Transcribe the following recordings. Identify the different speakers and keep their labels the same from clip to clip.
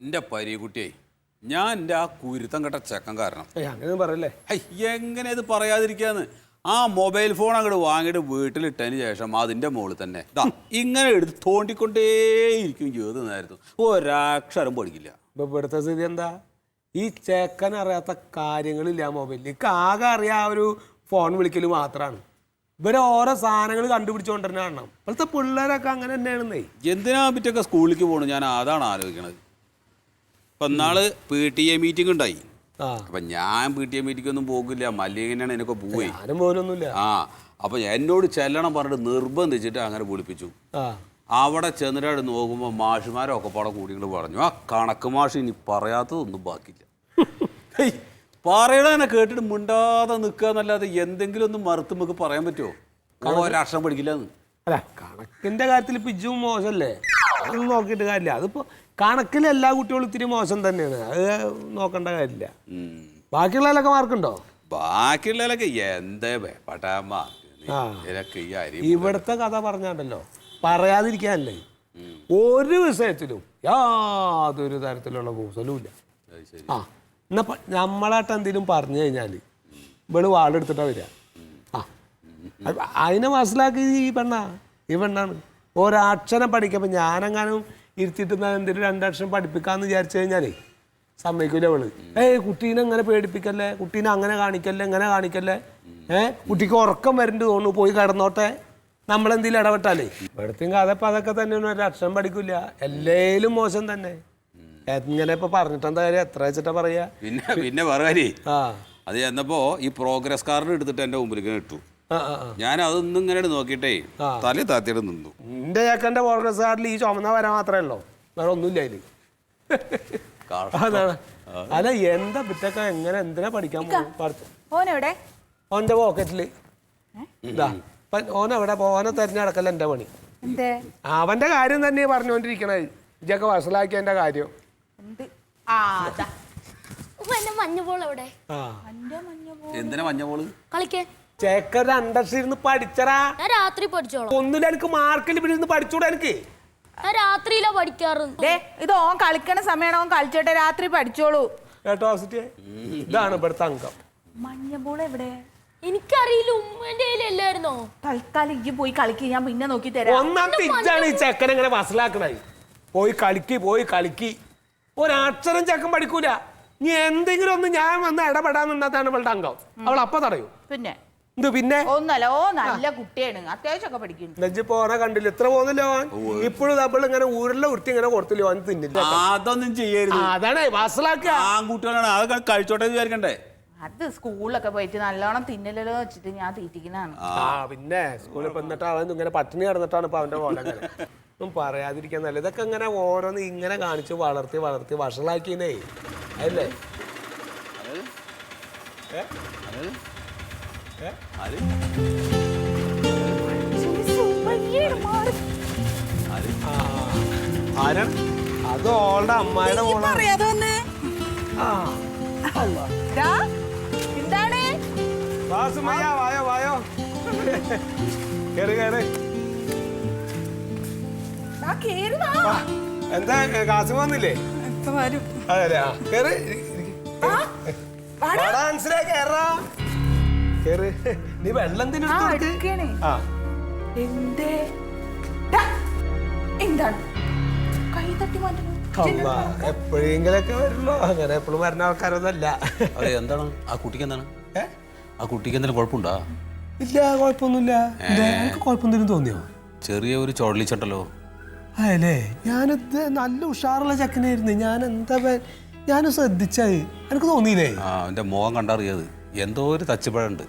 Speaker 1: എന്റെ പരീക്കുട്ടിയെ ഞാൻ എന്റെ ആ കുരുത്തം കെട്ട ചെക്കൻ കാരണം.
Speaker 2: അങ്ങനെ പറയല്ലേ.
Speaker 1: ഹൈ എങ്ങനെ ഇത് പറയാതിരിക്കാന്ന്? ആ മൊബൈൽ ഫോൺ അങ്ങോട്ട് വാങ്ങിയിട്ട് വീട്ടിലിട്ടതിന് ശേഷം അതിന്റെ മുകളിൽ തന്നെ. ദാ ഇങ്ങനെ എടുത്ത് തോണ്ടിക്കൊണ്ടേയിരിക്കും നേരത്തും ഒരക്ഷരം പഠിക്കില്ല
Speaker 2: ഇപ്പൊ ഇവിടുത്തെ സ്ഥിതി എന്താ? ഈ ചേക്കൻ അറിയാത്ത കാര്യങ്ങളില്ല ആ മൊബൈലിൽ എനിക്ക് ആകെ അറിയാ ആ ഒരു ഫോൺ വിളിക്കൽ മാത്രമാണ് ഇവരെ ഓരോ സാധനങ്ങൾ കണ്ടുപിടിച്ചുകൊണ്ടിരുന്ന കാണണം. ഇപ്പോഴത്തെ പിള്ളേരൊക്കെ അങ്ങനെ തന്നെയാണെന്നേ.
Speaker 1: എന്തിനാ പറ്റൊക്കെ സ്കൂളിലേക്ക് പോകണം ഞാൻ അതാണ് ആലോചിക്കണത്. ഇപ്പം നാൾ പി ടി എ മീറ്റിംഗ് ഉണ്ടായി.
Speaker 2: അപ്പൊ
Speaker 1: അപ്പം ഞാൻ പി ടി എ മീറ്റിംഗ് ഒന്നും പോകില്ല മല്ലികനാണ് എനിക്ക് പോയി
Speaker 2: പോലൊന്നുമില്ല.
Speaker 1: ആ അപ്പം എന്നോട് ചെല്ലണം പറഞ്ഞിട്ട് നിർബന്ധിച്ചിട്ട് അങ്ങനെ വിളിപ്പിച്ചു. അവിടെ ചെന്നിട്ട് നോക്കുമ്പോൾ മാഷുമാരൊക്കെ പാടെ കൂടി ഇങ്ങോട്ട് പറഞ്ഞു. ആ കണക്ക് മാഷ് ഇനി പറയാത്തതൊന്നും ബാക്കിയില്ല. പറയണതന്നെ കേട്ടിട്ട് മിണ്ടാതെ നിൽക്കുക എന്നല്ലാതെ എന്തെങ്കിലും ഒന്ന് മറുത്ത് നമുക്ക് പറയാൻ പറ്റുമോ ഒരക്ഷരം പഠിക്കില്ല
Speaker 2: അല്ല കണക്കിന്റെ കാര്യത്തിൽ ഇപ്പൊ ഇജും മോശമല്ലേ അതൊന്നും നോക്കിയിട്ട് കാര്യമില്ല. അതിപ്പോ കണക്കിൽ എല്ലാ കുട്ടികളും ഇത്തിരി മോശം തന്നെയാണ്. അത് നോക്കേണ്ട കാര്യമില്ല. ബാക്കിയുള്ളതിലൊക്കെ മാർക്കുണ്ടോ?
Speaker 1: ബാക്കിയുള്ളതിലൊക്കെ എന്തേ മാർക്ക്. അരി
Speaker 2: ഇവിടുത്തെ കഥ പറഞ്ഞാണ്ടല്ലോ. പറയാതിരിക്കാനല്ലേ. ഒരു വിഷയത്തിലും യാതൊരു തരത്തിലുള്ള കൂസലും ഇല്ല ആ എന്നാ നമ്മളായിട്ട് എന്തെങ്കിലും പറഞ്ഞു കഴിഞ്ഞാൽ ഇവൾ വാളെടുത്തിട്ടാ വരിക. ആ. അതിനെ മനസ്സിലാക്കി ഈ പെണ്ണാ. ഈ പെണ്ണാണ്. ഒരക്ഷരം പഠിക്കുമ്പോൾ ഞാനെങ്ങാനും ഇരുത്തിയിട്ട് എന്തെങ്കിലും രണ്ടക്ഷരം പഠിപ്പിക്കാന്ന് വിചാരിച്ചു കഴിഞ്ഞാലേ സമ്മതിക്കൂല അവൾ ഏയ് കുട്ടീനെ അങ്ങനെ പേടിപ്പിക്കല്ലേ? കുട്ടീനെ അങ്ങനെ കാണിക്കല്ലേ? ഇങ്ങനെ കാണിക്കല്ലേ? ഏ? കുട്ടിക്ക് ഉറക്കം വരണ്ട് തോന്നുന്നു പോയി കിടന്നോട്ടെ. നമ്മളെന്തെങ്കിലും ഇടപെട്ടാലേ. ഇവിടത്തെയും കഥ ഇപ്പം അതൊക്കെ തന്നെയാണ്. ഒരു അക്ഷരം പഠിക്കില്ല എല്ലാലും മോശം തന്നെ. എങ്ങനെ ഇപ്പൊ പറഞ്ഞിട്ടെന്താ കാര്യം? എത്ര വെച്ചിട്ടാ പറയാ?
Speaker 1: പിന്നെ പിന്നെ പറയാ
Speaker 2: ആ.
Speaker 1: അത് ചെന്നപ്പോ ഈ പ്രോഗ്രസ് കാർഡ് എടുത്തിട്ട് എന്റെ മുമ്പിലേക്ക് ഇട്ടു. ഞാൻ അതൊന്നും ഇങ്ങനെ നോക്കിയിട്ടേ തല താത്തിയുടെ നിന്നു.
Speaker 2: എന്റെ ചേക്കന്റെ പ്രോഗ്രസ് കാർഡിൽ ഈ ചുമന്ന വരാൻ മാത്രമേ ഉള്ളൂ. വേറെ ഒന്നുമില്ല
Speaker 1: അതിൽ.
Speaker 2: അതാണ്. അല്ല എന്താ പിറ്റൊക്കെ എങ്ങനെ എന്തിനാ പഠിക്കാൻ
Speaker 3: ഓനെവിടെ?
Speaker 2: ഓന്റെ പോക്കറ്റിൽ. ഓനെവിടെ? ഓനെ തെരഞ്ഞെടുക്കല്ല എന്റെ പണി.
Speaker 3: എന്തേ?
Speaker 2: അവന്റെ കാര്യം തന്നെ പറഞ്ഞുകൊണ്ടിരിക്കണത് ഇതൊക്കെ
Speaker 4: വസലാക്കിയ എന്റെ
Speaker 3: കാര്യം
Speaker 1: എന്തിനാ മഞ്ഞപ്പോൾ
Speaker 4: കളിക്കേ.
Speaker 2: ചേക്കൻ രണ്ടക്ഷരം ഇരുന്ന് പഠിച്ചറാ
Speaker 4: ഞാൻ രാത്രി പഠിച്ചോളാം.
Speaker 2: ഒന്നും എനിക്ക് മാർക്കിൽ ഇവിടെ പഠിച്ചോടാ എനിക്ക്.
Speaker 4: ഞാൻ രാത്രിയിലാ പഠിക്കാറ്.
Speaker 3: ദേ ഇത് ഓൻ കളിക്കണ സമയമാണ് ഓൻ കളിച്ചോട്ടെ രാത്രി പഠിച്ചോളൂ.
Speaker 2: കേട്ടോ സിറ്റിയെ ഇതാണ് ഇവിടുത്തെ അംഗം.
Speaker 3: മഞ്ഞബോൾ എവിടെ?
Speaker 4: എനിക്കറിയില്ല ഉമ്മന്റെ കയ്യിലല്ലായിരുന്നോ
Speaker 3: തൽക്കാലം ഇജ്ജ് പോയി കളിക്ക് ഞാൻ പിന്നെ നോക്കി തരാം.
Speaker 2: ഒന്നാമത്തെ ഇജ്ജാണ് ഈ ചെക്കൻ ഇങ്ങനെ വസലാക്കണേ പോയി കളിക്ക് പോയി കളിക്ക്. ഒരക്ഷരം ചെക്കൻ പഠിക്കൂല. നീ എന്തെങ്കിലും ഒന്ന് ഞാൻ വന്ന് ഇടപെടാൻ നിന്നാത്താണ് ഇവളുടെ അംഗം. അവൾ അപ്പൊ തടയൂ.
Speaker 3: പിന്നെ?
Speaker 2: എന്ത് പിന്നെ?
Speaker 3: ഒന്നല്ല ഓ നല്ല കുട്ടിയാണ്. അത്യാവശ്യമൊക്കെ പഠിക്കുന്നു.
Speaker 2: നെഞ്ച് പോണ കണ്ടില്ല? ഇത്ര പോകുന്നില്ല ഇപ്പോഴും നമ്മൾ ഇങ്ങനെ ഊരിലെ ഉരുട്ടി ഇങ്ങനെ കൊടുത്തില്ല? ഓൻ തിന്നില്ല
Speaker 1: അതൊന്നും ചെയ്യരുത്.
Speaker 2: അതാണ് വസലാക്കുക.
Speaker 1: ആൺകുട്ടികളാണ്. അതൊക്കെ കഴിച്ചോട്ടെ എന്ന് വിചാരിക്കണ്ടേ?
Speaker 3: അത് സ്കൂളിലൊക്കെ പോയിട്ട് നല്ലോണം തിന്നലോ വെച്ചിട്ട് ഞാൻ തീറ്റിക്കുന്നതാണ്
Speaker 2: ആ. പിന്നെ സ്കൂളിൽ വന്നിട്ട് അവൻ ഇങ്ങനെ പട്ടിണി കിടന്നിട്ടാണ് ഇപ്പൊ അവന്റെ പോലെ ഒന്നും പറയാതിരിക്കാൻ നല്ല ഇതൊക്കെ ഇങ്ങനെ ഓരോന്ന് ഇങ്ങനെ കാണിച്ച് വളർത്തി വളർത്തി വഷളാക്കിയേ അല്ലേ? ഏ? ഏ?
Speaker 1: അത്
Speaker 2: ആ. ആരാ അത് ഓളുടെ അമ്മായിയുടെ മോളാണ്. ആ. അള്ളാ.
Speaker 3: എന്താണ്?
Speaker 2: വാസുമയ്യ, വായോ വായോ. കേറ് കേറ്.
Speaker 3: ദാ കേറി വാ.
Speaker 2: വാ. എന്താ കാസു വന്നില്ലേ?
Speaker 3: ഇപ്പൊ വരും?
Speaker 2: അതെ അല്ലേ ആ. കേറ്.
Speaker 3: ആ, വാടാ.
Speaker 2: വാടാ, അൻസിലേ, കേറാ. കേറ്. നീ വെള്ളം തിന്നു
Speaker 3: ആ എടുക്കണേ.
Speaker 2: ആ.
Speaker 3: എന്തേ? ടാ. എന്താണ്? കൈ തട്ടി മാറ്റുന്നു.
Speaker 2: അമ്മ എപ്പോഴെങ്കിലൊക്കെ വരുള്ളൂ. അങ്ങനെ എപ്പോഴും വരുന്ന ആൾക്കാരൊന്നല്ല
Speaker 1: അതെ എന്താണ്? ആ കുട്ടിക്ക് എന്താണ്?
Speaker 2: ഏ?
Speaker 1: ആ കുട്ടിക്ക് എന്തെങ്കിലും കുഴപ്പമുണ്ടോ?
Speaker 2: ഇല്ല കുഴപ്പമൊന്നുമില്ല. എന്താ, എനിക്ക് കുഴപ്പമൊന്നും തോന്നിയോ?
Speaker 1: ചെറിയ ഒരു ചുഴലിച്ചുണ്ടല്ലോ
Speaker 2: അല്ലേ ഞാനിത് നല്ല ഉഷാറുള്ള ചെക്കനായിരുന്നു. ഞാൻ എന്താ ഞാൻ ശ്രദ്ധിച്ചായി. ശ്രദ്ധിച്ചത് എനിക്ക് തോന്നിയില്ലേ?
Speaker 1: ആ അവന്റെ മുഖം കണ്ടറിയത് എന്തോ ഒരു തച്ചുപഴുണ്ട്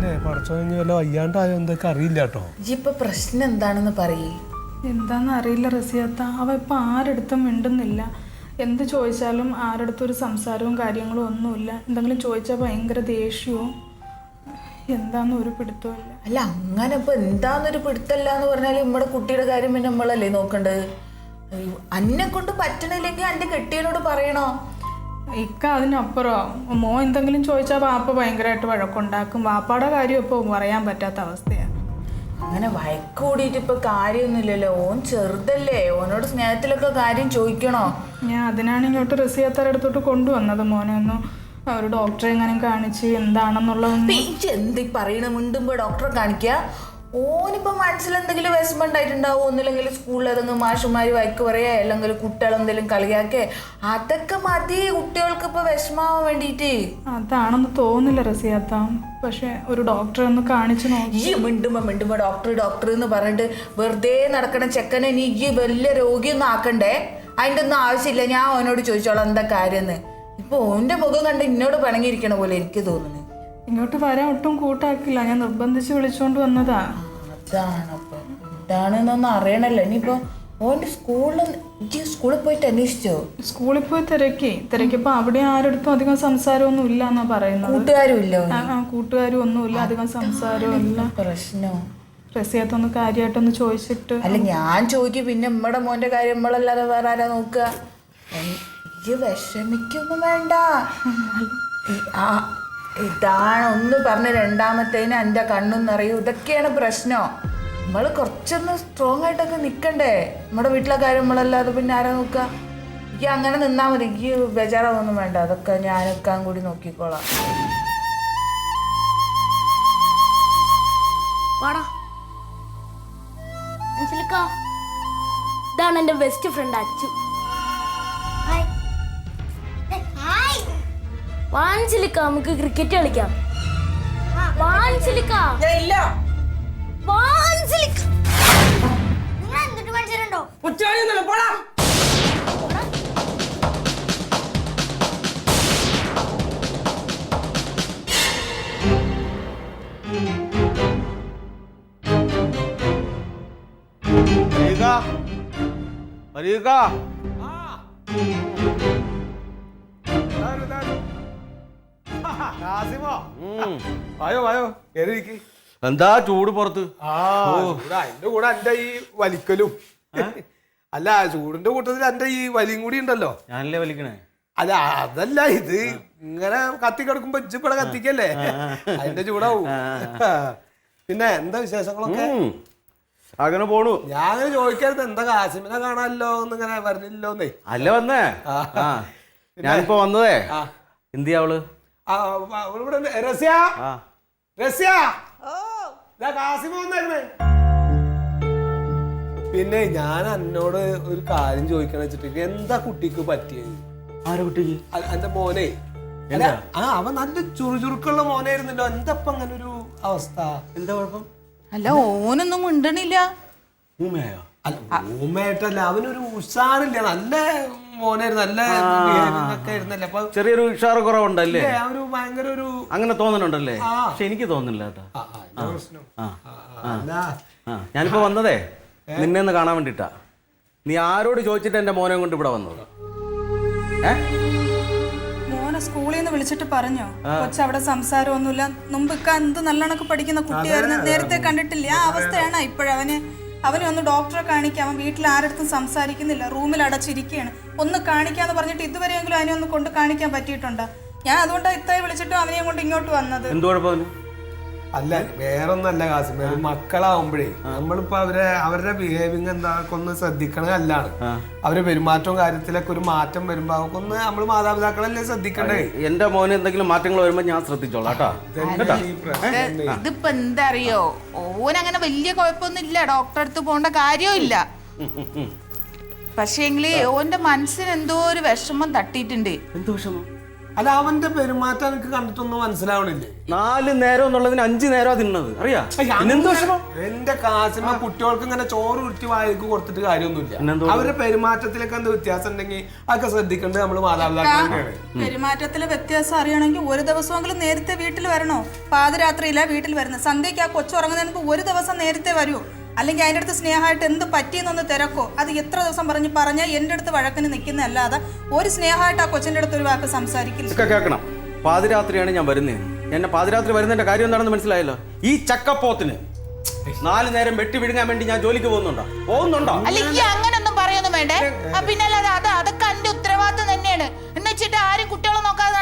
Speaker 2: അതല്ലേ പടച്ചോ ഇനി വല്ല വയ്യാണ്ടായോ എന്തൊക്കെ അറിയില്ല കേട്ടോ.
Speaker 3: ഇപ്പൊ പ്രശ്നം എന്താണെന്ന് പറയേ.
Speaker 5: എന്താന്ന് അറിയില്ല റസിയാത്ത. അവ ഇപ്പൊ ആരെടുത്തും മിണ്ടുന്നില്ല. എന്ത് ചോദിച്ചാലും ആരെടുത്തും ഒരു സംസാരവും കാര്യങ്ങളും ഒന്നുമില്ല. എന്തെങ്കിലും ചോദിച്ചാൽ ഭയങ്കര ദേഷ്യവും എന്താന്ന് ഒരു പിടുത്തമില്ല
Speaker 6: അല്ല അങ്ങനെ ഇപ്പൊ എന്താന്നൊരു പിടുത്തല്ല എന്ന് പറഞ്ഞാൽ നമ്മുടെ കുട്ടിയുടെ കാര്യം പിന്നെ നമ്മളല്ലേ നോക്കണ്ടത്? അയ്യോ, അന്നെ കൊണ്ട് പറ്റണില്ലെങ്കിൽ അന്റെ കെട്ടിയനോട് പറയണോ?
Speaker 5: ഇക്ക അതിനപ്പുറം. മോ എന്തെങ്കിലും ചോദിച്ചാൽ വാപ്പ ഭയങ്കരമായിട്ട് വഴക്കുണ്ടാക്കും. വാപ്പയുടെ കാര്യം ഇപ്പോൾ പറയാൻ പറ്റാത്ത അവസ്ഥയാണ്
Speaker 6: അങ്ങനെ വഴക്ക് കൂടിയിട്ട് ഇപ്പൊ കാര്യമൊന്നുമില്ലല്ലോ. ഓൻ ചെറുതല്ലേ. ഓനോട് സ്നേഹത്തിലൊക്കെ കാര്യം ചോദിക്കണോ?
Speaker 5: ഞാൻ അതിനാണ് ഇങ്ങോട്ട് റസിയാത്താരുടെ അടുത്തോട്ട് കൊണ്ടുവന്നത് മോനെ. ഒന്ന് ഒരു ഡോക്ടറെ എങ്ങനെ കാണിച്ച് എന്താണെന്നുള്ളതൊന്ന്
Speaker 6: ഇജ്ജ് എന്ത് പറയണ മിണ്ടുമ്പോ ഡോക്ടറെ കാണിക്കുക ഓനിപ്പോ മനസ്സിൽ എന്തെങ്കിലും വിഷമം ഉണ്ടായിട്ടുണ്ടാവും ഒന്നില്ലെങ്കിൽ സ്കൂളിൽ ഏതെങ്കിലും മാഷുമാര് വഴക്ക് പറയേ അല്ലെങ്കിൽ കുട്ടികൾ എന്തെങ്കിലും കളിയാക്കേ. അതൊക്കെ മതി. കുട്ടികൾക്ക് ഇപ്പൊ വിഷമാവാൻ വേണ്ടിയിട്ട്
Speaker 5: അതാണെന്ന് തോന്നില്ല റസിയാത്ത പക്ഷെ ഒരു ഡോക്ടറെ ഒന്ന് കാണിച്ചു നോക്കി.
Speaker 6: ഈ മിണ്ടുമ്പോ മിണ്ടുമ്പോ ഡോക്ടർ ഡോക്ടർ എന്ന് പറഞ്ഞിട്ട് വെറുതെ നടക്കണ ചെക്കനെ നീ ഈ വലിയ രോഗിയൊന്നും ആക്കണ്ടേ? അതിന്റെ ഒന്നും ആവശ്യമില്ല. ഞാൻ അവനോട് ചോദിച്ചോളാം എന്താ കാര്യം ഇപ്പൊ ഓന്റെ മുഖം കണ്ട് എന്നോട് പിണങ്ങിയിരിക്കണ പോലെ എനിക്ക് തോന്നുന്നു.
Speaker 5: ഇങ്ങോട്ട് വരാൻ ഒട്ടും കൂട്ടാക്കില്ല. ഞാൻ നിർബന്ധിച്ച് വിളിച്ചോണ്ട് വന്നതാ.
Speaker 6: അതാണ് അപ്പൊ. എന്താണെന്നൊന്നും അറിയണല്ലോ. ഇനിയിപ്പോ ഓന്റെ സ്കൂളിൽ സ്കൂളിൽ പോയിട്ട് അന്വേഷിച്ചോ?
Speaker 5: സ്കൂളിൽ പോയി തിരക്കി. തിരക്കിപ്പോ അവിടെ ആരടുത്തും അധികം സംസാരമൊന്നും ഇല്ല എന്നാ പറയുന്നത്.
Speaker 6: കൂട്ടുകാരും ഇല്ലോ
Speaker 5: ആ, ആ, കൂട്ടുകാരും ഒന്നുമില്ല അധികം സംസാരവും ഇല്ല.
Speaker 6: പ്രശ്നോ.
Speaker 5: റസിയത്തൊന്ന് കാര്യമായിട്ടൊന്ന് ചോദിച്ചിട്ട്.
Speaker 6: അല്ല ഞാൻ ചോദിക്കും. പിന്നെ നമ്മടെ മോന്റെ കാര്യം നമ്മളല്ലാതെ വേറെ ആരാ നോക്കുക? വിഷമിക്കൊന്നും വേണ്ട. ഈ- ആ ഇതാണ് ഒന്ന് പറഞ്ഞ രണ്ടാമത്തേന് എന്റെ കണ്ണും നിറയും. ഇതൊക്കെയാണ് പ്രശ്നം. നമ്മൾ കുറച്ചൊന്ന് സ്ട്രോങ് ആയിട്ടൊക്കെ നിൽക്കണ്ടേ നമ്മുടെ വീട്ടിലെ കാര്യം നമ്മളല്ലാതെ പിന്നെ ആരാ നോക്കുക ഈ അങ്ങനെ നിന്നാൽ മതി. ഈ ബേജാറാവൊന്നും വേണ്ട. അതൊക്കെ ഞാനൊക്കെ കൂടി നോക്കിക്കോളാം.
Speaker 4: ഇതാണ് എന്റെ ബെസ്റ്റ് ഫ്രണ്ട് അച്ചു. വാഞ്ചലിക്ക നമുക്ക് ക്രിക്കറ്റ് കളിക്കാം. വാഞ്ചലിക്ക. വാഞ്ചലിക്ക. നിങ്ങൾ എന്തിട്ട് മനുഷ്യരുണ്ടോ
Speaker 2: വായോ വായോ കയറിയിരിക്ക്
Speaker 7: എന്താ ചൂട് പുറത്ത്?
Speaker 2: ആ ചൂട്. അതിന്റെ കൂടെ എന്റെ ഈ വലിക്കലും. അല്ല ചൂടിന്റെ കൂട്ടത്തിൽ എന്റെ ഈ വലിയും കൂടി ഉണ്ടല്ലോ.
Speaker 7: ഞാനല്ലേ വലിക്കണേ?
Speaker 2: അല്ല അതല്ല ഇത് ഇങ്ങനെ കത്തി കിടക്കുമ്പോ ഇച്ചിപ്പടെ കത്തിക്കല്ലേ? അതിന്റെ ചൂടാവും. പിന്നെ എന്താ വിശേഷങ്ങളൊക്കെ?
Speaker 7: ഉം. അങ്ങനെ പോണു.
Speaker 2: ഞാൻ അങ്ങനെ ചോദിക്കരുത് എന്താ കാസിമിനെ കാണാനല്ലോ എന്നിങ്ങനെ പറഞ്ഞില്ലോന്നേ
Speaker 7: അല്ല വന്നേ? ആ. ഞാനിപ്പോ വന്നതേ.
Speaker 2: ആ.
Speaker 7: എന്തിയാ അവൾ?
Speaker 2: ആ, ഇവിടെ ഉണ്ട്.
Speaker 7: ആ.
Speaker 2: റസ്യ. പിന്നെ ഞാൻ അന്നോട് ഒരു കാര്യം ചോദിക്കണം വെച്ചിട്ട് എന്താ കുട്ടിക്ക് പറ്റിയത്
Speaker 7: ആരെ കുട്ടിക്ക്?
Speaker 2: എന്റെ മോനെ. ആ അവൻ നല്ല ചുറുചുറുക്കുള്ള മോനായിരുന്നല്ലോ. എന്താ ഇപ്പൊ അങ്ങനെ ഒരു അവസ്ഥ?
Speaker 7: എന്താ കുഴപ്പം?
Speaker 6: അല്ല ഓനൊന്നും മിണ്ടണില്ല.
Speaker 7: ഊമയായോ?
Speaker 2: അല്ല ഊമയായിട്ടല്ല അവനൊരു ഉഷാറില്ല. നല്ല മോനായിരുന്നു. നല്ല behaving ഒക്കെ ആയിരുന്നല്ലേ? അപ്പൊ
Speaker 7: ചെറിയൊരു ഉഷാറ് കുറവുണ്ടല്ലേ?
Speaker 2: ഇല്ലേ, ആ ഒരു ഭയങ്കര ഒരു
Speaker 7: അങ്ങനെ തോന്നുന്നുണ്ടല്ലേ പക്ഷെ എനിക്ക് തോന്നുന്നില്ല കേട്ടോ.
Speaker 2: ആ, ആ,
Speaker 7: ഞാനിപ്പോ വന്നതേ നിന്നെ ഒന്ന് കാണാൻ വേണ്ടിട്ടാ. നീ ആരോട് ചോദിച്ചിട്ട് എന്റെ മോനെ കൊണ്ട് ഇവിടെ വന്നത്? ഏ?
Speaker 5: മോനെ സ്കൂളിൽ നിന്ന് വിളിച്ചിട്ട് പറഞ്ഞോ? കൊച്ചു അവിടെ സംസാരമൊന്നുമില്ല. മുമ്പൊക്കെ എന്ത് നല്ലോണൊക്കെ പഠിക്കുന്ന കുട്ടിയായിരുന്നു. നേരത്തെ കണ്ടിട്ടില്ല? ആ അവസ്ഥയാണ് ഇപ്പോഴവന്. അവനെ ഒന്ന് ഡോക്ടറെ കാണിക്കാം. അവൻ വീട്ടിൽ ആരടുത്തും സംസാരിക്കുന്നില്ല. റൂമിൽ അടച്ചിരിക്കുകയാണ്. ഒന്ന് കാണിക്കാന്ന് പറഞ്ഞിട്ട് ഇതുവരെയെങ്കിലും അവനെ ഒന്ന് കൊണ്ട് കാണിക്കാൻ പറ്റിയിട്ടുണ്ടോ? ഞാൻ അതുകൊണ്ടാണ് ഇത്രയും വിളിച്ചിട്ടും അവനെയും കൊണ്ട് ഇങ്ങോട്ട് വന്നത്.
Speaker 7: എന്ത് കുഴപ്പം അവന്?
Speaker 2: അല്ല വേറൊന്നല്ല കാസിമേ ഒരു മക്കളാവുമ്പോഴേ നമ്മളിപ്പോ അവരെ അവരുടെ ബിഹേവിങ് എന്താക്കെ ഒന്ന് ശ്രദ്ധിക്കണതല്ലാണ് അവരെ പെരുമാറ്റവും കാര്യത്തിലൊക്കെ ഒരു മാറ്റം വരുമ്പോ ഒന്ന് നമ്മൾ മാതാപിതാക്കളല്ലേ ശ്രദ്ധിക്കണ്ടേ?
Speaker 7: എന്റെ മോനെ എന്തെങ്കിലും മാറ്റങ്ങൾ വരുമ്പോ ഞാൻ ശ്രദ്ധിച്ചോളാം കേട്ടോ.
Speaker 6: ഇതിപ്പോ എന്തറിയോ? ഓൻ അങ്ങനെ വലിയ കുഴപ്പമൊന്നും ഇല്ല ഡോക്ടറെ അടുത്ത് പോകേണ്ട കാര്യമില്ല പക്ഷേങ്കിൽ ഓന്റെ മനസ്സിന് എന്തോ ഒരു വിഷമം തട്ടിയിട്ടുണ്ട്.
Speaker 7: എന്തോ വിഷമം?
Speaker 2: അല്ല അവന്റെ പെരുമാറ്റം എനിക്ക് കണ്ടിട്ടൊന്നും മനസ്സിലാവണില്ലേ.
Speaker 7: നാല് നേരം എന്നുള്ളതിന് അഞ്ചു നേരം തിന്നത് അറിയാ?
Speaker 2: എന്റെ കാസിമ കുട്ടികൾക്ക് ഇങ്ങനെ ചോറ് ഉരുട്ടി വായിക്ക് കൊടുത്തിട്ട് കാര്യമൊന്നുമില്ല. അവരുടെ പെരുമാറ്റത്തിലൊക്കെ എന്താ വ്യത്യാസം ഉണ്ടെങ്കിൽ അതൊക്കെ ശ്രദ്ധിക്കേണ്ടത് നമ്മൾ മാതാപിതാക്കളാണ്
Speaker 5: പെരുമാറ്റത്തിലെ വ്യത്യാസം അറിയണമെങ്കിൽ ഒരു ദിവസമെങ്കിലും നേരത്തെ വീട്ടിൽ വരണോ? പാതിരാത്രിയില്ല വീട്ടിൽ വരുന്നത്. സന്ധ്യയ്ക്ക് ആ കൊച്ചു ഉറങ്ങുന്നതിന് ഒരു ദിവസം നേരത്തെ വരൂ അല്ലെങ്കിൽ അതിന്റെ അടുത്ത് സ്നേഹമായിട്ട് എന്ത് പറ്റിയെന്നൊന്ന് തിരക്കോ? അത് എത്ര ദിവസം പറഞ്ഞ് പറഞ്ഞാൽ എന്റെ അടുത്ത് വഴക്കിന് നിൽക്കുന്നതല്ലാതെ ഒരു സ്നേഹമായിട്ട് ആ കൊച്ചിന്റെ അടുത്ത് ഒരു വാക്ക് സംസാരിക്കില്ല.
Speaker 7: കേൾക്കണം. പാതിരാത്രിയാണ് ഞാൻ വരുന്നത് എന്നെ പാതിരാത്രി വരുന്നതിന്റെ കാര്യം എന്താണെന്ന് മനസ്സിലായല്ലോ? ഈ ചക്കപ്പോത്തിന് നാല് നേരം വെട്ടി വിഴുങ്ങാൻ വേണ്ടി ഞാൻ ജോലിക്ക് പോകുന്നുണ്ടോ? പോകുന്നുണ്ടോ?
Speaker 6: അല്ല ഈ അങ്ങനൊന്നും പറയൊന്നും വേണ്ടേ? പിന്നെ അത് അതൊക്കെ എന്റെ ഉത്തരവാദിത്തം തന്നെയാണ്. എന്ന് വെച്ചിട്ട് ആരും കുട്ടികളെ നോക്കാതെ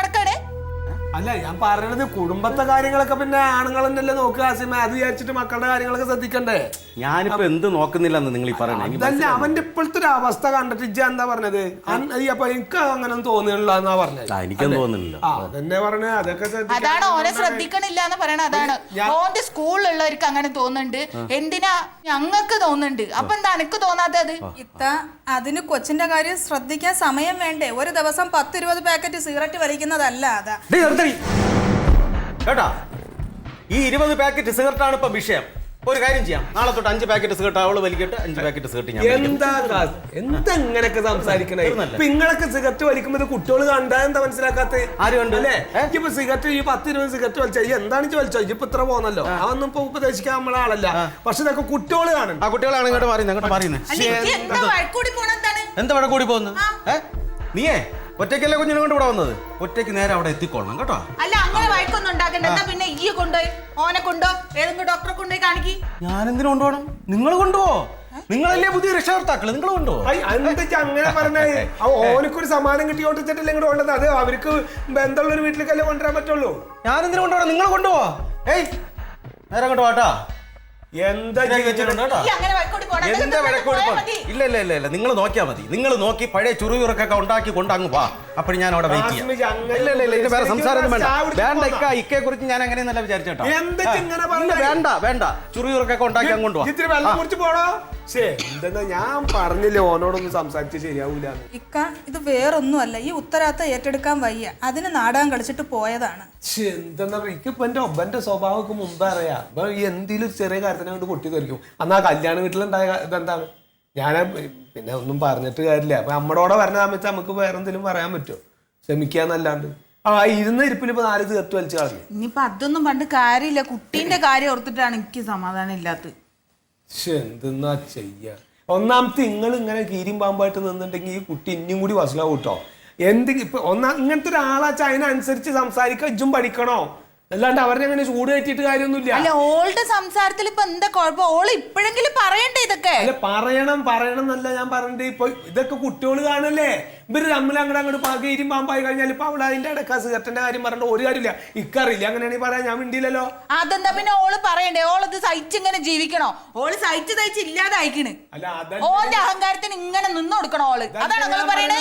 Speaker 2: അല്ല ഞാൻ പറയണത് കുടുംബത്തെ കാര്യങ്ങളൊക്കെ പിന്നെ ആണുങ്ങൾ തന്നെയല്ലേ നോക്കുക ആസിമ അത് വിചാരിച്ചിട്ട് മക്കളുടെ കാര്യങ്ങളൊക്കെ ശ്രദ്ധിക്കണ്ടേ?
Speaker 7: ഞാനിപ്പോ എന്ത് നോക്കുന്നില്ലെന്ന് നിങ്ങൾ ഈ പറയണേ.
Speaker 2: അതല്ല അവന്റെ ഇപ്പോഴത്തെ ഒരു അവസ്ഥ കണ്ടിട്ട് ഇജ്ജ എന്താ പറഞ്ഞത്? അപ്പൊ എനിക്ക് അങ്ങനെ തോന്നുന്നില്ല എന്നാ പറഞ്ഞത്.
Speaker 7: എനിക്കൊന്നും തോന്നുന്നില്ല
Speaker 2: അതന്നെ പറഞ്ഞത്. അതൊക്കെ.
Speaker 3: അതാണ് ഓനെ ശ്രദ്ധിക്കണില്ല എന്ന് പറയണ അതാണ്. ഓന്റെ സ്കൂളിലുള്ളവർക്ക് അങ്ങനെ തോന്നുന്നുണ്ട്. എന്തിനാ ഞങ്ങൾക്ക് തോന്നുന്നുണ്ട്? അപ്പൊ എന്താ എനിക്ക് തോന്നാത്തത്?
Speaker 8: ഇത്ത അതിന് കൊച്ചിന്റെ കാര്യം ശ്രദ്ധിക്കാൻ സമയം വേണ്ടേ? ഒരു ദിവസം പത്ത് ഇരുപത് പാക്കറ്റ് സിഗരറ്റ് വലിക്കുന്നതല്ല അതാ.
Speaker 7: കേട്ടാ? ഈ ഇരുപത് പാക്കറ്റ് സിഗരറ്റാണ് ഇപ്പൊ വിഷയം. ഒരു കാര്യം ചെയ്യാം. നാളെ തൊട്ട് അഞ്ച് പാക്കറ്റ് സിഗരറ്റ് അവൾ വലിക്കട്ടെ അഞ്ച് പാക്കറ്റ് സിഗരറ്റ് ഞാൻ.
Speaker 2: എന്താ എന്താ ഇങ്ങനെയൊക്കെ സംസാരിക്കണേ? നിങ്ങളൊക്കെ സിഗരറ്റ് വലിക്കുമ്പോൾ കുട്ടികൾ കണ്ടാ എന്താ മനസ്സിലാക്കാത്ത?
Speaker 7: ആരും ഉണ്ട്
Speaker 2: അല്ലേ?
Speaker 7: ഏ?
Speaker 2: ഇപ്പൊ സിഗരറ്റ് ഈ പത്ത് ഇരുപത് സിഗരറ്റ് വലിച്ചാൽ ഈ എന്താണ് വലിച്ചോ ഇപ്പൊ ഇത്ര പോന്നല്ലോ. അതൊന്നും ഇപ്പൊ ഉപദേശിക്കാൻ നമ്മളെ ആളല്ല. പക്ഷെ ഇതൊക്കെ കുട്ടികൾ കാണും
Speaker 7: ആ കുട്ടികളാണ് ഇങ്ങോട്ട് മാറി ഇങ്ങോട്ട് മാറി
Speaker 3: അല്ല ഇജ്ജ് എന്താ വഴക്കൂടി
Speaker 7: പോകുന്നത്? നീയേ? ഒറ്റയ്ക്കല്ലേ കുഞ്ഞിനെ കൊണ്ട് ഇവിടെ വന്നത്? ഒറ്റയ്ക്ക് നേരെ അവിടെ എത്തിക്കോളണം കേട്ടോ.
Speaker 3: അല്ല അങ്ങനെ വഴക്കൊന്നും ഉണ്ടാക്കണ്ട. എന്താ പിന്നെ ഈ കൊണ്ടുപോയി? ഓനെ കൊണ്ടോ? ഏതെങ്കിലും ഡോക്ടറെ കൊണ്ടുപോയി കാണിക്കി.
Speaker 7: ഞാൻ എന്തിനു കൊണ്ടുപോകണം നിങ്ങൾ കൊണ്ടുപോ നിങ്ങളല്ലേ പുതിയ രക്ഷകർത്താക്കൾ. നിങ്ങൾ
Speaker 2: കൊണ്ടുപോകും അങ്ങനെ പറഞ്ഞേ? ആ ഓനക്കൊരു സമ്മാനം കിട്ടിയോട്ടിച്ചിട്ടല്ലേ ഇങ്ങോട്ട് കൊണ്ടത് അത് അവർക്ക് ബന്ധമുള്ള ഒരു വീട്ടിലേക്കല്ലേ കൊണ്ടുവരാൻ പറ്റുള്ളൂ?
Speaker 7: ഞാൻ എന്തിനു കൊണ്ടുപോകണം? നിങ്ങൾ കൊണ്ടുപോവാ? ഏയ് നേരെ അങ്ങോട്ട് വാട്ടാ
Speaker 2: എന്താ
Speaker 7: ഇല്ല ഇല്ല ഇല്ല ഇല്ല. നിങ്ങൾ നോക്കിയാൽ മതി. നിങ്ങൾ നോക്കി പഴയ ചുറുചുറുക്കൊക്കെ ഉണ്ടാക്കി കൊണ്ട് അങ്ങ് വാ. അപ്പോൾ ഞാൻ അവിടെ വെയിറ്റ് ചെയ്യാം. ഇല്ല ഇല്ല ഇല്ല. ഇത് വേറെ സംസാരം വേണ്ട. വേണ്ട ഇക്ക ഇക്കയെ കുറിച്ച് ഞാൻ
Speaker 2: അങ്ങനെ
Speaker 7: നല്ല
Speaker 2: പറഞ്ഞേ?
Speaker 7: വേണ്ട വേണ്ട. ചുറുചുറുക്കൊക്കെ ഉണ്ടാക്കി അങ്ങോട്ട് വാ.
Speaker 2: ശേ എന്തെന്നാ ഞാൻ പറഞ്ഞില്ലേ ഓനോടൊന്നും സംസാരിച്ച് ശരിയാവൂല
Speaker 8: ഇക്ക ഇത് വേറൊന്നുമല്ല. ഈ ഉത്തരാത്ത ഏറ്റെടുക്കാൻ വയ്യ. അതിന് നാടകം കളിച്ചിട്ട് പോയതാണ്.
Speaker 2: എന്തെന്നാ എനിക്ക് ഇപ്പൊ എന്റെ ഒബന്റെ സ്വഭാവമൊക്കെ മുമ്പേ അറിയാം. ഈ എന്തെങ്കിലും ചെറിയ കാര്യത്തിനെ കൊണ്ട് പൊട്ടി തെറിക്കും. അന്ന് ആ കല്യാണ വീട്ടിലുണ്ടായ ഇതെന്താണ്? ഞാൻ പിന്നെ ഒന്നും പറഞ്ഞിട്ട് കാര്യമില്ല. അപ്പൊ നമ്മടോടെ വരണ സമയത്ത് നമുക്ക് വേറെ എന്തെങ്കിലും പറയാൻ പറ്റുമോ ക്ഷമിക്കാന്നല്ലാണ്ട്. ആ ഇരുന്ന ഇരിപ്പിൽ ഇപ്പൊ നാല് തീർത്ത് വലിച്ചു കളഞ്ഞു.
Speaker 6: ഇനിയിപ്പൊ അതൊന്നും പണ്ട് കാര്യമില്ല. കുട്ടീന്റെ കാര്യം ഓർത്തിട്ടാണ് എനിക്ക് സമാധാനം ഇല്ലാത്തത്.
Speaker 2: പക്ഷെ എന്തെന്നാ ഒന്നാമത്തെ നിങ്ങൾ ഇങ്ങനെ കീരിയും പാമ്പായിട്ട് നിന്നിട്ടുണ്ടെങ്കിൽ ഈ കുട്ടി ഇനിയും കൂടി വസലാവും കേട്ടോ എന്തെങ്കിലും ഇപ്പൊ ഒന്നാ ഇങ്ങനത്തെ ഒരാളാച്ചാ അതിനനുസരിച്ച് സംസാരിക്കാൻ ഇജും പഠിക്കണോ? അല്ലാണ്ട് അവരെ അങ്ങനെ ചൂട് കയറ്റിയിട്ട് കാര്യമൊന്നുമില്ല.
Speaker 3: അല്ല ഓളുടെ സംസാരത്തിൽ ഇപ്പൊ എന്താ കുഴപ്പം? ഓൾ ഇപ്പോഴെങ്കിലും പറയണ്ടേ ഇതൊക്കെ?
Speaker 2: അല്ല പറയണം പറയണം എന്നല്ല ഞാൻ പറഞ്ഞിട്ട് ഇപ്പൊ ഇതൊക്കെ കുട്ടികൾ കാണല്ലേ ഇവർ തമ്മിൽ അങ്ങോട്ട് അങ്ങോട്ട് പകയിരും പാമ്പായി കഴിഞ്ഞാൽ ഇപ്പൊ അവിടെ അതിന്റെ അടക്ക സിഗരറ്റിന്റെ കാര്യം പറഞ്ഞിട്ട് ഒരു കാര്യമില്ല. ഇക്കറിയില്ല? അങ്ങനെയാണെങ്കിൽ പറയാൻ ഞാൻ മിണ്ടിയില്ലല്ലോ.
Speaker 3: അതെന്താ പിന്നെ ഓൾ പറയണ്ടേ? ഓളത് സഹിച്ചിങ്ങനെ ജീവിക്കണോ? ഓൾ സഹിച്ച് സഹിച്ച് ഇല്ലാതായിക്കണ്.
Speaker 2: അല്ല അതല്ല
Speaker 3: ഓന്റെ അഹങ്കാരത്തിന് ഇങ്ങനെ നിന്ന് കൊടുക്കണോ ഓൾ? അതാണ്
Speaker 2: അതല്ല പറഞ്ഞത്.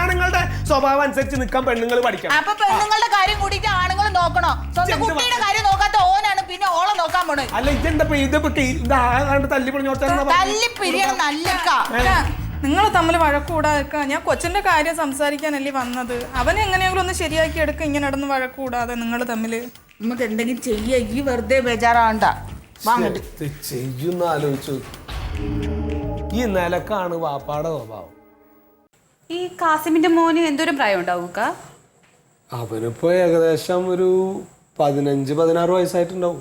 Speaker 2: ആണുങ്ങളുടെ സ്വഭാവം അനുസരിച്ച് നിൽക്കാൻ പെണ്ണുങ്ങൾ പഠിക്കണം.
Speaker 3: അപ്പൊ പെണ്ണുങ്ങളുടെ കാര്യം കൂടിയിട്ട് ആണുങ്ങൾ നോക്കണോ? സ്വന്തം കുട്ടിയുടെ കാര്യം നോക്കാത്ത ഓനാണ് പിന്നെ ഓളെ നോക്കാൻ പോണേ
Speaker 2: അല്ല ഇതെന്താ ഇത് കുട്ടി തല്ലി
Speaker 3: തല്ലി പിരിയണം നല്ല
Speaker 8: നിങ്ങൾ തമ്മിൽ വഴക്കൂടാക്ക ഞാൻ കൊച്ചിന്റെ കാര്യം സംസാരിക്കാനല്ലേ വന്നത്. അവനെ എങ്ങനെയെങ്കിലും ഒന്ന് ശരിയാക്കി എടുക്കുക ഇങ്ങനെ നടന്ന് വഴക്കൂടാതെ നിങ്ങൾ തമ്മിൽ
Speaker 6: നമുക്ക് എന്തെങ്കിലും ചെയ്യ? ഈ വെറുതെ ബേജാറാവണ്ട. വാങ്ങട്ട്
Speaker 2: ചെയ്യുന്ന ആലോചിച്ചു ഈ നിലക്കാണ് വാപ്പാടെ സ്വഭാവം.
Speaker 9: ഈ കാസിമിന്റെ മോന് എന്തോരം പ്രായം ഉണ്ടാവുക
Speaker 2: അവനിപ്പോ ഏകദേശം ഒരു പതിനഞ്ച് പതിനാറ് വയസ്സായിട്ടുണ്ടാവും.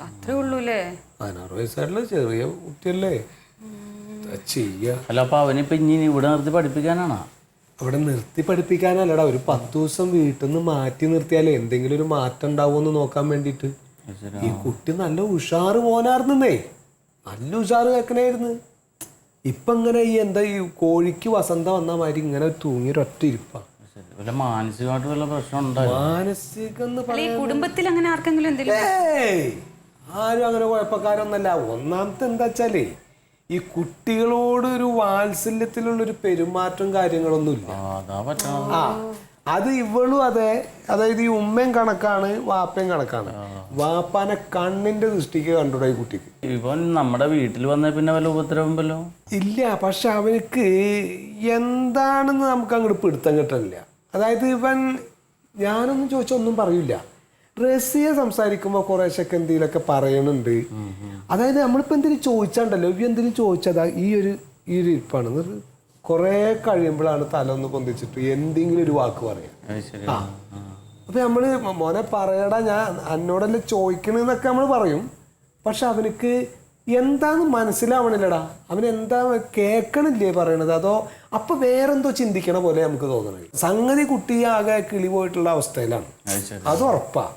Speaker 9: അത്രേ ഉള്ളൂ അല്ലേ
Speaker 2: പതിനാറ് വയസ്സായിട്ടുള്ള ചെറിയ കുട്ടിയല്ലേ. ചെയ്യാ?
Speaker 10: അല്ല അപ്പൊ അവനിപ്പോ ഇനി ഇവിടെ നിർത്തി പഠിപ്പിക്കാനാണോ?
Speaker 2: അവിടെ നിർത്തി പഠിപ്പിക്കാനല്ലടാ ഒരു പത്ത് ദിവസം വീട്ടിൽ നിന്ന് മാറ്റി നിർത്തിയാലേ എന്തെങ്കിലും ഒരു മാറ്റം ഉണ്ടാവുമെന്ന് നോക്കാൻ വേണ്ടിയിട്ട്. ഈ കുട്ടി നല്ല ഉഷാറ് പോനായിരുന്നേ നല്ല ഉഷാറ് കേൾക്കണായിരുന്നു ഇപ്പൊ ഇങ്ങനെ ഈ എന്താ ഈ കോഴിക്ക് വസന്ത വന്ന മാതിരി ഇങ്ങനെ തൂങ്ങി ഒരൊറ്റ ഇരിപ്പാ.
Speaker 10: മാനസികമായിട്ടുള്ള വല്ല മാനസികമായിട്ട് വല്ല പ്രശ്നം മാനസിക
Speaker 2: മാനസികം എന്ന്
Speaker 9: അല്ല ഈ
Speaker 2: പറയാൻ
Speaker 9: കുടുംബത്തിൽ അങ്ങനെ ആർക്കെങ്കിലും എന്തെങ്കിലും
Speaker 2: ഏയ്! ആരും അങ്ങനെ കുഴപ്പക്കാരൊന്നല്ല ഒന്നാമത്തെ എന്താ വെച്ചാലേ ഈ കുട്ടികളോട് ഒരു വാത്സല്യത്തിലുള്ള ഒരു പെരുമാറ്റം
Speaker 10: ആ, അതാ പറ്റണത്
Speaker 2: ആ അത് ഇവളും അതെ. അതായത് ഈ ഉമ്മയും കണക്കാണ് വാപ്പയും കണക്കാണ്. വാപ്പാനെ കണ്ണിന്റെ ദൃഷ്ടിക്ക് കണ്ടുട ഈ കുട്ടിക്ക്.
Speaker 10: ഇവൻ നമ്മുടെ വീട്ടിൽ വന്ന പിന്നെ വല്ല ഉപദ്രവമ്പല്ലോ
Speaker 2: ഇല്ല പക്ഷെ അവനക്ക് എന്താണെന്ന് നമുക്ക് അങ്ങോട്ട് പിടുത്തം കിട്ടണില്ല. അതായത് ഇവൻ ഞാനൊന്നും ചോദിച്ചൊന്നും പറയില്ല റസിയെ സംസാരിക്കുമ്പോൾ കുറേശ്ശൊക്കെ എന്തെങ്കിലുമൊക്കെ പറയണുണ്ട്. അതായത് നമ്മളിപ്പോൾ എന്തെങ്കിലും ചോദിച്ചാണ്ടല്ലോ? ഇവ എന്തെങ്കിലും ചോദിച്ചതാ? ഈ ഒരു ഈ ഒരു ഇരിപ്പാണ്. കുറേ കഴിയുമ്പോഴാണ് തല ഒന്ന് പൊന്തിച്ചിട്ട് എന്തെങ്കിലും ഒരു വാക്ക് പറയാം. ആ. അപ്പൊ നമ്മൾ മോനെ പറയടാ ഞാൻ എന്നോടല്ലേ ചോദിക്കണെന്നൊക്കെ നമ്മൾ പറയും. പക്ഷെ അവനക്ക് എന്താന്ന് മനസ്സിലാവണില്ലടാ. അവൻ എന്താ കേൾക്കണില്ലേ പറയണത്? അതോ അപ്പൊ വേറെന്തോ ചിന്തിക്കണ പോലെ നമുക്ക് തോന്നണത്? സംഗതി കുട്ടി ആകെ കിളി പോയിട്ടുള്ള അവസ്ഥയിലാണ്.
Speaker 10: അത്
Speaker 2: ഉറപ്പാ.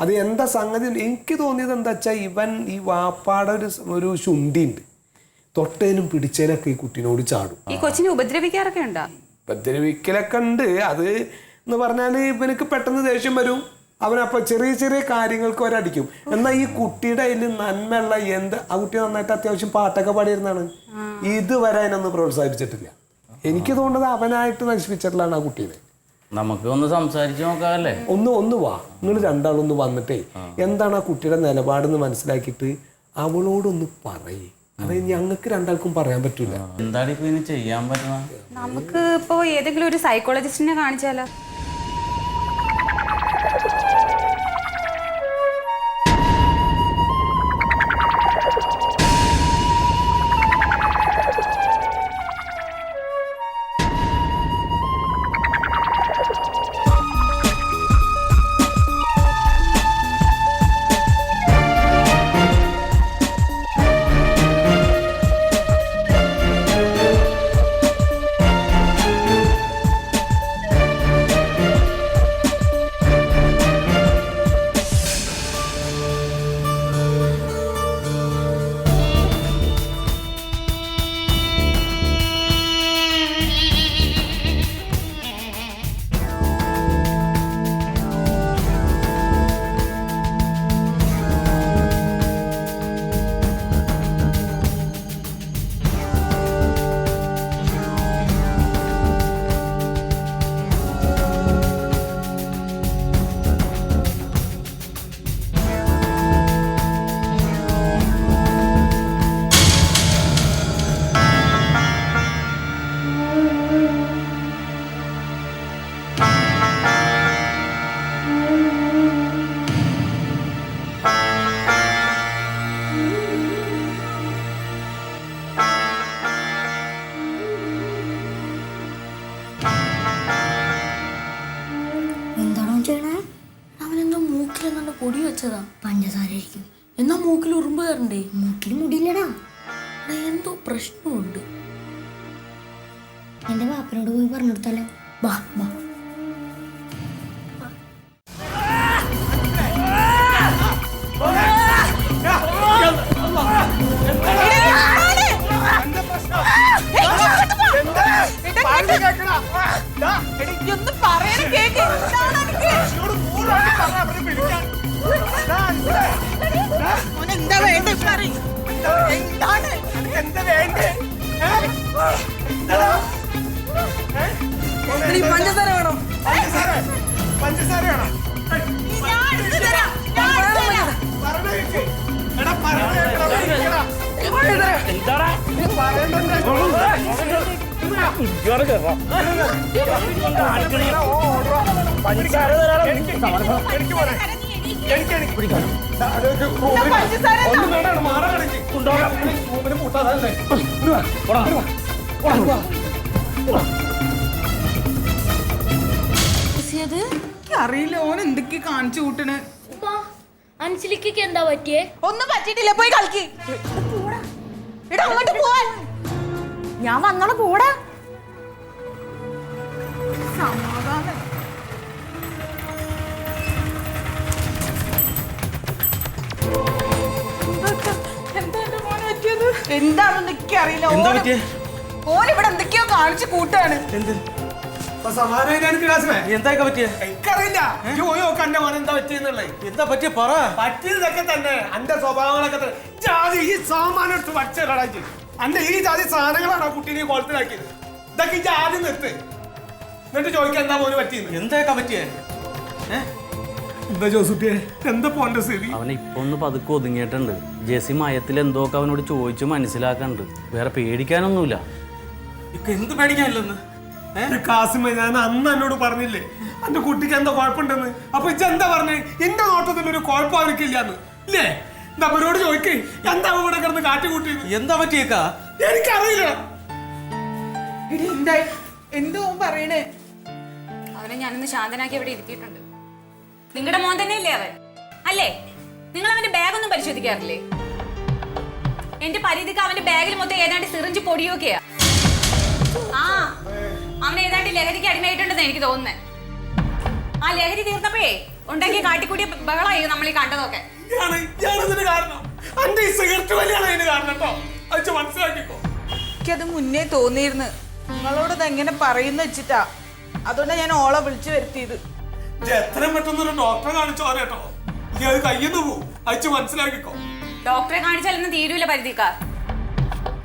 Speaker 2: അത് എന്താ സംഗതി? എനിക്ക് തോന്നിയത് എന്താ വെച്ചാൽ ഇവൻ ഈ വാപ്പാടെ ഒരു ഒരു ശുണ്ടി ഉണ്ട് തൊട്ടേനും പിടിച്ചേനൊക്കെ ഈ കുട്ടീനോട് ചാടും.
Speaker 9: ഈ കൊച്ചിനെ ഉപദ്രവിക്കാറൊക്കെ ഉണ്ടോ?
Speaker 2: ഉപദ്രവിക്കലൊക്കെ ഉണ്ട്. അത് എന്ന് പറഞ്ഞാൽ ഇവനക്ക് പെട്ടെന്ന് ദേഷ്യം വരും. അവനപ്പൊ ചെറിയ ചെറിയ കാര്യങ്ങൾക്ക് ഒരടിക്കും. എന്നാൽ ഈ കുട്ടിയുടെ അതിൽ നന്മയുള്ള എന്ത് ആ കുട്ടി നന്നായിട്ട് അത്യാവശ്യം പാട്ടൊക്കെ പാടിയിരുന്നാണ്. ഇതുവരെ അതിനൊന്നും പ്രോത്സാഹിപ്പിച്ചിട്ടില്ല. എനിക്ക് തോന്നുന്നത് അവനായിട്ട് നശിപ്പിച്ചിട്ടുള്ളതാണ് ആ കുട്ടീനെ.
Speaker 10: നമുക്ക് ഒന്ന് സംസാരിച്ചു നോക്കാമല്ലേ
Speaker 2: ഒന്ന് ഒന്ന് വാ. നിങ്ങൾ രണ്ടാളൊന്ന് വന്നിട്ടേ. എന്താണ് ആ കുട്ടിയുടെ നിലപാടെന്ന് മനസ്സിലാക്കിയിട്ട് അവളോടൊന്ന് പറയേ. അത് ഞങ്ങൾക്ക് രണ്ടാൾക്കും പറയാൻ പറ്റൂല.
Speaker 10: എന്താണ് ഇപ്പൊ ഇനി ചെയ്യാൻ പറ്റുന്നത്?
Speaker 9: നമുക്ക് ഇപ്പോ ഏതെങ്കിലും ഒരു സൈക്കോളജിസ്റ്റിനെ കാണിച്ചാലോ?
Speaker 4: വാപ്പനോട് പോയി
Speaker 6: അറിയില്ല ഓൻ എന്തൊക്കെ കാണിച്ചു കൂട്ടണ്?
Speaker 4: അൻസിലിക്ക് എന്താ പറ്റിയേ?
Speaker 6: ഒന്നും പറ്റിയിട്ടില്ല പോയി കളിക്ക്. എടാ അങ്ങോട്ട് പോവാൻ. ഞാൻ വന്നോളെ പോടാ
Speaker 8: സമാധാനം.
Speaker 6: എന്താണെന്ന് എനിക്കറിയില്ല
Speaker 7: എന്താ പറ്റിയേ?
Speaker 6: ഓൻ ഇവിടെ എന്തൊക്കെയോ കാണിച്ചു കൂട്ടാണ്.
Speaker 7: എന്ത്? എന്താ പറ്റിയേ?
Speaker 2: നോക്ക് എന്റെ മോൻ എന്താ പറ്റിയെന്നുള്ളത്
Speaker 7: എന്താ പറ്റിയ? പറ.
Speaker 2: പറ്റിയതൊക്കെ തന്നെ. അന്റെ സ്വഭാവങ്ങളൊക്കെ തന്നെ. ജാതി ഈ സാമാനം എടുത്ത് വച്ചടാക്കി അന്റെ ഈ ജാതി സാധനങ്ങളാണ് ആ കുട്ടീനെ കോളത്തിലാക്കിയത് ഇതൊക്കെ ഈ ജാതി നിർത്ത്. എന്നിട്ട് ചോദിക്കാൻ എന്താ മോന് പറ്റിയെന്ന്.
Speaker 7: എന്താ പറ്റിയേ?
Speaker 2: എന്താ ജോസുട്ടിയെ? എന്താ പോന്റെ സ്ഥിതി?
Speaker 10: അവനെ ഇപ്പൊ ഒന്ന് പതുക്കെ ഒതുങ്ങിയിട്ടുണ്ട്. ജെസി മയത്തിൽ എന്തോക്കെ അവനോട് ചോദിച്ചു മനസ്സിലാക്കണ്ട്. വേറെ പേടിക്കാനൊന്നുമില്ല.
Speaker 7: ഇക്ക് എന്ത് പേടിക്കാനില്ലെന്ന്?
Speaker 2: കാസിമ ഞാൻ അന്ന് എന്നോട് പറഞ്ഞില്ലേ? എന്റെ കുട്ടിക്ക് എന്താ കുഴപ്പമുണ്ടെന്ന്. അപ്പൊ ഇജ്ജ് എന്താ പറഞ്ഞേ? എന്റെ നോട്ടത്തിൽ ഒരു കുഴപ്പം അവർക്കില്ലാന്ന് ഇല്ലേ? എന്താ അവരോട് ചോദിക്കേ? എന്താ ഇവിടെ കിടന്ന് കാട്ടി കൂട്ടിയത്?
Speaker 7: എന്താ പറ്റിയേക്കാ?
Speaker 2: എനിക്കറിയില്ല.
Speaker 6: എന്തോ ഓൻ പറയണേ?
Speaker 9: അവനെ ഞാനിന്ന് ശാന്തനാക്കി ഇവിടെ ഇരുത്തിയിട്ടുണ്ട്. നിങ്ങളുടെ മോൻ തന്നെ ഇല്ലേ അവൻ? അല്ലേ? നിങ്ങൾ അവന്റെ ബാഗ് ഒന്നും പരിശോധിക്കാറില്ലേ? എന്റെ പരിധിക്ക് അവന്റെ ബാഗിൽ മൊത്തം ഏതാണ്ട് സിറിഞ്ച് പൊടിയൊക്കെയാ. അവൻ ഏതാണ്ട് ലഹരിക്ക് അടിമയായിട്ടുണ്ടെന്ന് എനിക്ക് തോന്നുന്നേ. ആ ലഹരി തീർന്നപ്പോഴേ ഉണ്ടാക്കിയ കാട്ടിക്കൂടിയ ബഹളായി നമ്മൾ ഈ കണ്ടതൊക്കെ.
Speaker 6: എനിക്കത് മുന്നേ തോന്നിയിരുന്നു. നിങ്ങളോട് എങ്ങനെ പറയുന്ന വെച്ചിട്ടാ. അതുകൊണ്ട് ഞാൻ ഓളെ വിളിച്ചു വരുത്തിയത്.
Speaker 2: എത്രയും പെട്ടെന്ന് ഒരു ഡോക്ടറെ കാണിച്ചോ കേട്ടോ. ഇനി അത് കയ്യിൽ നിന്ന് അയച്ചു മനസ്സിലാക്കിക്കോ.
Speaker 9: ഡോക്ടറെ കാണിച്ചാലൊന്നും തീരൂല പരിധിക്കാ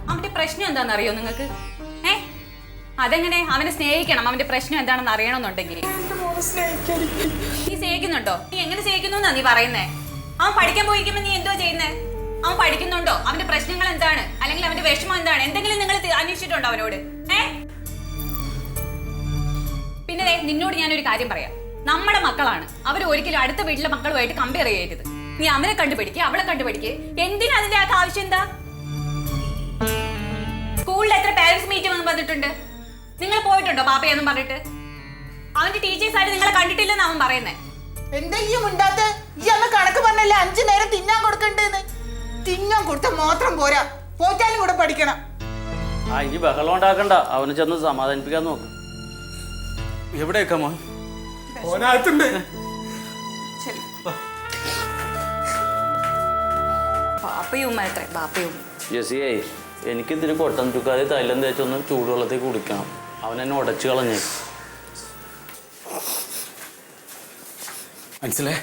Speaker 9: അവന്റെ പ്രശ്നം എന്താണെന്നറിയോ നിങ്ങൾക്ക്? അതെങ്ങനെ? അവനെ സ്നേഹിക്കണം. അവന്റെ പ്രശ്നം എന്താണെന്ന് അറിയണമെന്നുണ്ടെങ്കിൽ നീ സ്നേഹിക്കുന്നുണ്ടോ? നീ എങ്ങനെ സ്നേഹിക്കുന്നു നീ പറയുന്നേ? അവൻ പഠിക്കാൻ പോയിരിക്കുമ്പോ നീ എന്തോ ചെയ്യുന്നേ? അവൻ പഠിക്കുന്നുണ്ടോ? അവന്റെ പ്രശ്നങ്ങൾ എന്താണ്? അല്ലെങ്കിൽ അവന്റെ വിഷമം എന്താണ്? എന്തെങ്കിലും നിങ്ങൾ അന്വേഷിച്ചിട്ടുണ്ടോ അവനോട്? ഏ? പിന്നെ നിന്നോട് ഞാനൊരു കാര്യം പറയാം. നമ്മുടെ മക്കളാണ്. അവർ ഒരിക്കലും അടുത്ത വീട്ടിലെ മക്കളുമായിട്ട് കമ്പയർ ചെയ്യരുത്. നീ അവനെ കണ്ടുപിടിക്കുക അവളെ കണ്ടുപിടിക്കുക എന്തിനാ അതിന്റെ ആവശ്യം എന്താ? സ്കൂളിൽ എത്ര പാരന്റ്സ് മീറ്റിംഗ് വന്നിട്ടുണ്ട്? നിങ്ങൾ പോയിട്ടുണ്ടോ പാപ്പയെന്നും പറഞ്ഞിട്ട്? അവന്റെ ടീച്ചേഴ്സ് ആയിട്ട് നിങ്ങളെ കണ്ടിട്ടില്ലെന്ന് അവൻ പറയുന്നേ?
Speaker 6: എന്തെങ്കിലും ഉണ്ടാത്ത ഈ അമ്മ കണക്ക് പറഞ്ഞല്ലേ അഞ്ചു നേരം തിന്നാൻ കൊടുക്കണ്ടെന്ന്? തിന്നാൻ കൊടുത്ത മാത്രം പോരാ. പോറ്റാനും കൂടെ പഠിക്കണം.
Speaker 10: ആ ഇനി ബഹളം ഉണ്ടാക്കണ്ട. അവനെ ചെന്ന് സമാധാനിപ്പിക്കാൻ നോക്ക്.
Speaker 1: എവിടെയൊക്കെ മോൻ?
Speaker 10: എനിക്കിതിരി കൊട്ടൻ ചുക്കാതെ തൈലം തേച്ചൊന്ന് ചൂടുവെള്ളത്തിൽ കുടിക്കണം. അവൻ എന്നെ ഉടച്ചു കളഞ്ഞേ.
Speaker 1: മനസ്സിലേ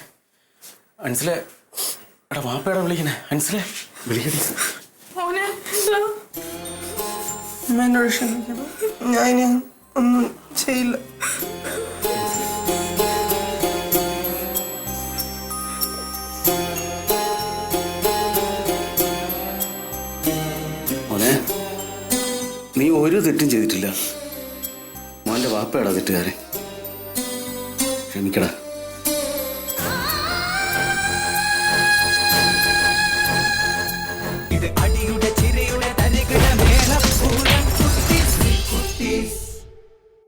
Speaker 1: മനസ്സിലേ എടാ വാപ്പയുടെ വിളിക്കണേ മനസ്സിലേ വിളിക്കണേ
Speaker 11: എന്നോട് ക്ഷമിക്കണം. ഞാൻ ഇനി ഒന്നും ചെയ്യില്ല.
Speaker 1: നീ ഒരു തെറ്റും ചെയ്തിട്ടില്ല. മോന്റെ വാപ്പയുടെ തെറ്റുകാരെ ക്ഷമിക്കടാ.